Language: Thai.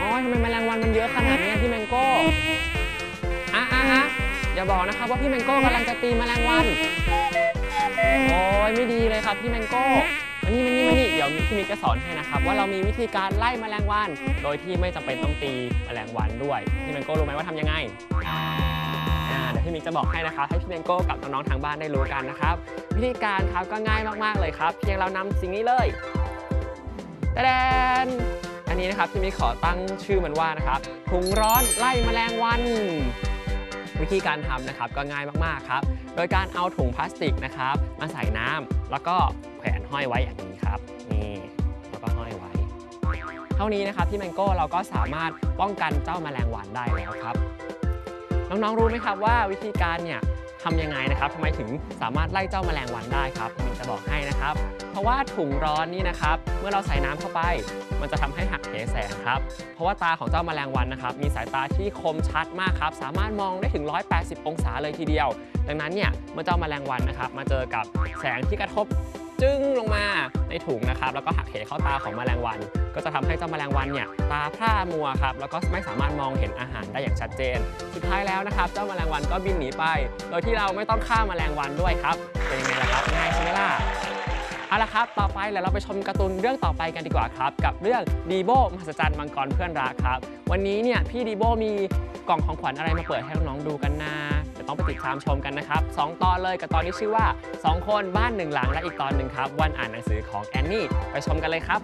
อ๋อทำไมแมลงวันมันเยอะขนาดนี้พี่แมงโก้อะอะอะอย่าบอกนะครับว่าพี่แมงโก้กำลังจะตีแมลงวัน โอ้ยไม่ดีเลยครับพี่แมงโก้มานี่มานี่มานี่เดี๋ยวพี่มิกจะสอนให้นะครับว่าเรามีวิธีการไล่แมลงวัน โดยที่ไม่จำเป็นต้องตีแมลงวันด้วยพี่แมงโก้รู้ไหมว่าทำยังไง พี่มิกจะบอกให้นะครับให้พี่แมงโก้กับน้องๆทางบ้านได้รู้กันนะครับ วิธีการครับก็ง่ายมากๆเลยครับ เพียงเรานำสิ่งนี้เลยตะแดนอันนี้นะครับพี่มิกขอตั้งชื่อมันว่านะครับถุงร้อนไล่แมลงวันวิธีการทำนะครับก็ง่ายมากๆครับ โดยการเอาถุงพลาสติกนะครับ มาใส่น้ำแล้วก็แขวนห้อยไว้อย่างนี้ครับนี่แล้วก็ห้อยไว้ เท่านี้นะครับที่แมงโก้เราก็สามารถป้องกันเจ้าแมลงวันได้แล้วครับ น้องๆ รู้ไหมครับว่าวิธีการเนี่ยทำยังไงนะครับทำไมถึงสามารถไล่เจ้าแมลงวันได้ครับผมจะบอกให้นะครับ เพราะว่าถุงร้อนนี่นะครับ เมื่อเราใส่น้ำเข้าไป มันจะทำให้หักเหแสงครับ เพราะว่าตาของเจ้าแมลงวันนะครับ มีสายตาที่คมชัดมากครับ สามารถมองได้ถึง 180 องศาเลยทีเดียว ดังนั้นเนี่ยเมื่อเจ้าแมลงวันนะครับ มาเจอกับแสงที่กระทบจึ้งลงมา ในถุงนะครับแล้วก็หักเหเข้าตาของแมลงวัน ก็จะทำให้เจ้าแมลงวันเนี่ยตาพร่ามัวครับแล้วก็ไม่สามารถมองเห็นอาหารได้อย่างชัดเจน สุดท้ายแล้วนะครับเจ้าแมลงวันก็บินหนีไป โดยที่เราไม่ต้องฆ่าแมลงวันด้วยครับเป็นยังไงล่ะครับง่ายใช่ไหมล่ะเอาละครับ ต่อไปเดี๋ยวเราไปชมการ์ตูนเรื่องต่อไปกันดีกว่าครับ กับเรื่องดีโบมหัศจรรย์มังกรเพื่อนรักครับ วันนี้เนี่ยพี่ดีโบมีกล่องของขวัญอะไรมาเปิดให้น้องๆดูกันนะ ต้องไปติดตามชมกันนะครับสองตอนเลยกับตอนที่ชื่อว่า 2 คนบ้านหนึ่งหลังและอีกตอนหนึ่งครับวันอ่านหนังสือของแอนนี่ไปชมกันเลยครับ